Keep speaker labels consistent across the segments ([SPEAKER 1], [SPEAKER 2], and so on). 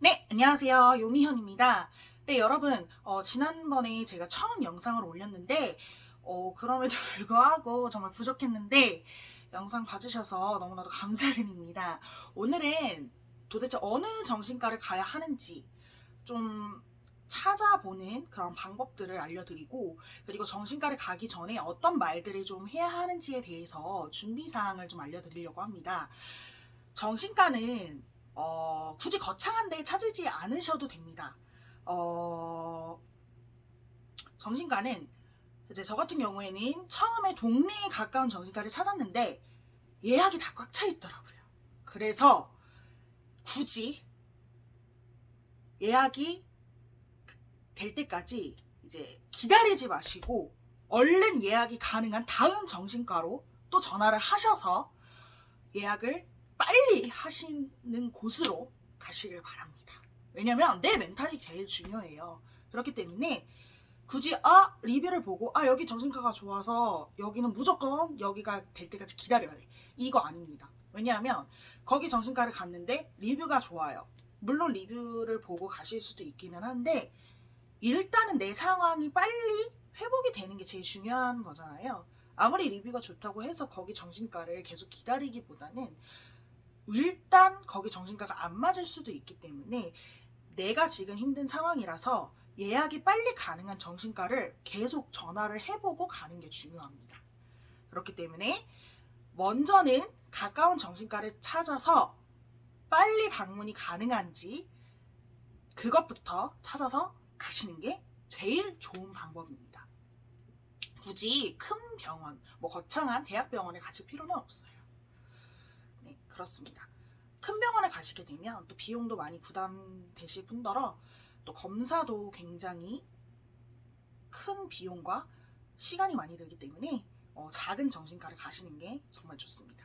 [SPEAKER 1] 네, 안녕하세요. 요미현입니다. 네, 여러분, 어, 지난번에 제가 처음 영상을 올렸는데, 어, 그럼에도 불구하고 정말 부족했는데, 영상 봐주셔서 너무나도 감사드립니다. 오늘은 도대체 어느 정신과를 가야 하는지 좀 찾아보는 그런 방법들을 알려드리고, 그리고 정신과를 가기 전에 어떤 말들을 좀 해야 하는지에 대해서 준비 사항을 좀 알려드리려고 합니다. 정신과는 어, 굳이 거창한 데 찾으지 않으셔도 됩니다. 어, 정신과는 이제 저 같은 경우에는 처음에 동네에 가까운 정신과를 찾았는데 예약이 다 꽉 차 있더라고요. 그래서 굳이 예약이 될 때까지 이제 기다리지 마시고 얼른 예약이 가능한 다음 정신과로 또 전화를 하셔서 예약을 빨리 하시는 곳으로 가시길 바랍니다. 왜냐면 내 멘탈이 제일 중요해요. 그렇기 때문에 굳이 아 리뷰를 보고 아 여기 정신과가 좋아서 여기는 무조건 여기가 될 때까지 기다려야 돼. 이거 아닙니다. 왜냐하면 거기 정신과를 갔는데 리뷰가 좋아요. 물론 리뷰를 보고 가실 수도 있기는 한데 일단은 내 상황이 빨리 회복이 되는 게 제일 중요한 거잖아요. 아무리 리뷰가 좋다고 해서 거기 정신과를 계속 기다리기보다는 일단 거기 정신과가 안 맞을 수도 있기 때문에 내가 지금 힘든 상황이라서 예약이 빨리 가능한 정신과를 계속 전화를 해보고 가는 게 중요합니다. 그렇기 때문에 먼저는 가까운 정신과를 찾아서 빨리 방문이 가능한지 그것부터 찾아서 가시는 게 제일 좋은 방법입니다. 굳이 큰 병원, 뭐 거창한 대학병원에 가실 필요는 없어요. 네, 그렇습니다. 큰 병원에 가시게 되면 또 비용도 많이 부담되실 뿐더러 또 검사도 굉장히 큰 비용과 시간이 많이 들기 때문에 어, 작은 정신과를 가시는 게 정말 좋습니다.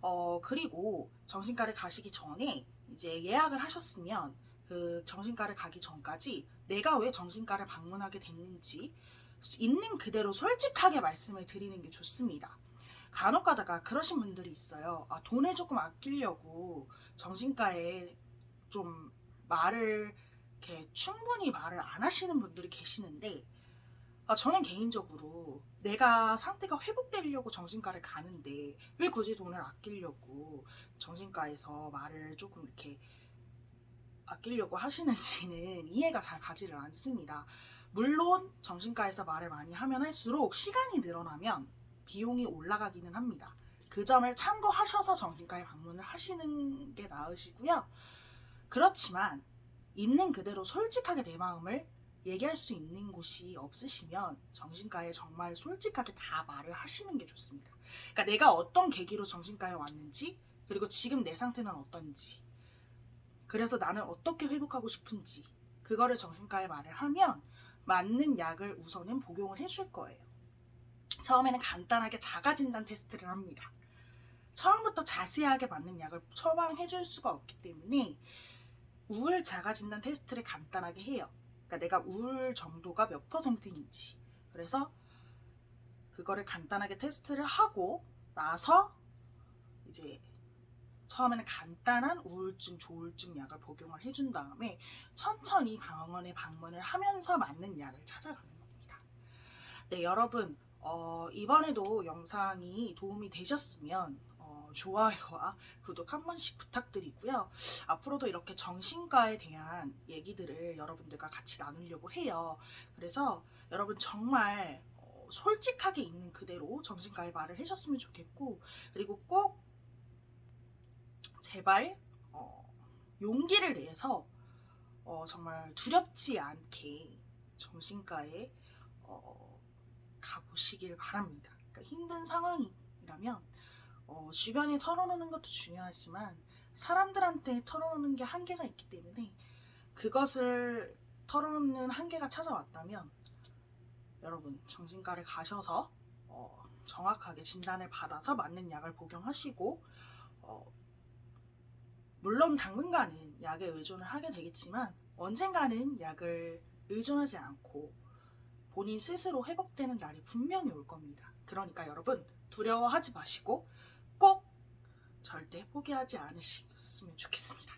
[SPEAKER 1] 어, 그리고 정신과를 가시기 전에 이제 예약을 하셨으면 그 정신과를 가기 전까지 내가 왜 정신과를 방문하게 됐는지 있는 그대로 솔직하게 말씀을 드리는 게 좋습니다. 간혹 가다가 그러신 분들이 있어요. 아, 돈을 조금 아끼려고 정신과에 좀 말을 이렇게 충분히 말을 안 하시는 분들이 계시는데 아, 저는 개인적으로 내가 상태가 회복되려고 정신과를 가는데 왜 굳이 돈을 아끼려고 정신과에서 말을 조금 이렇게 아끼려고 하시는지는 이해가 잘 가지를 않습니다. 물론 정신과에서 말을 많이 하면 할수록 시간이 늘어나면 비용이 올라가기는 합니다. 그 점을 참고하셔서 정신과에 방문을 하시는 게 나으시고요. 그렇지만 있는 그대로 솔직하게 내 마음을 얘기할 수 있는 곳이 없으시면 정신과에 정말 솔직하게 다 말을 하시는 게 좋습니다. 그러니까 내가 어떤 계기로 정신과에 왔는지 그리고 지금 내 상태는 어떤지 그래서 나는 어떻게 회복하고 싶은지 그거를 정신과에 말을 하면 맞는 약을 우선은 복용을 해줄 거예요. 처음에는 간단하게 자가진단 테스트를 합니다. 처음부터 자세하게 맞는 약을 처방해 줄 수가 없기 때문에 우울 자가진단 테스트를 간단하게 해요. 그러니까 내가 우울 정도가 몇 퍼센트인지. 그래서 그거를 간단하게 테스트를 하고 나서 이제 처음에는 간단한 우울증, 조울증 약을 복용을 해준 다음에 천천히 병원에 방문을 하면서 맞는 약을 찾아가는 겁니다. 네, 여러분, 어, 이번에도 영상이 도움이 되셨으면 어, 좋아요와 구독 한 번씩 부탁드리고요. 앞으로도 이렇게 정신과에 대한 얘기들을 여러분들과 같이 나누려고 해요. 그래서 여러분 정말 어, 솔직하게 있는 그대로 정신과에 말을 해줬으면 좋겠고 그리고 꼭 제발 어, 용기를 내서 어, 정말 두렵지 않게 정신과에 어, 가보시길 바랍니다. 그러니까 힘든 상황이라면 어, 주변에 털어놓는 것도 중요하지만 사람들한테 털어놓는 게 한계가 있기 때문에 그것을 털어놓는 한계가 찾아왔다면 여러분 정신과를 가셔서 어, 정확하게 진단을 받아서 맞는 약을 복용하시고 어, 물론 당분간은 약에 의존을 하게 되겠지만 언젠가는 약을 의존하지 않고 본인 스스로 회복되는 날이 분명히 올 겁니다. 그러니까 여러분 두려워하지 마시고 꼭 절대 포기하지 않으셨으면 좋겠습니다.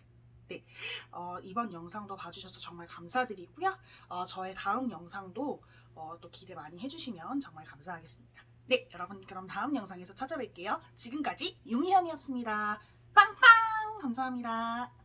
[SPEAKER 1] 네, 어, 이번 영상도 봐주셔서 정말 감사드리고요. 어, 저의 다음 영상도 어, 또 기대 많이 해주시면 정말 감사하겠습니다. 네, 여러분 그럼 다음 영상에서 찾아뵐게요. 지금까지 용희현이었습니다. 빵빵! 감사합니다.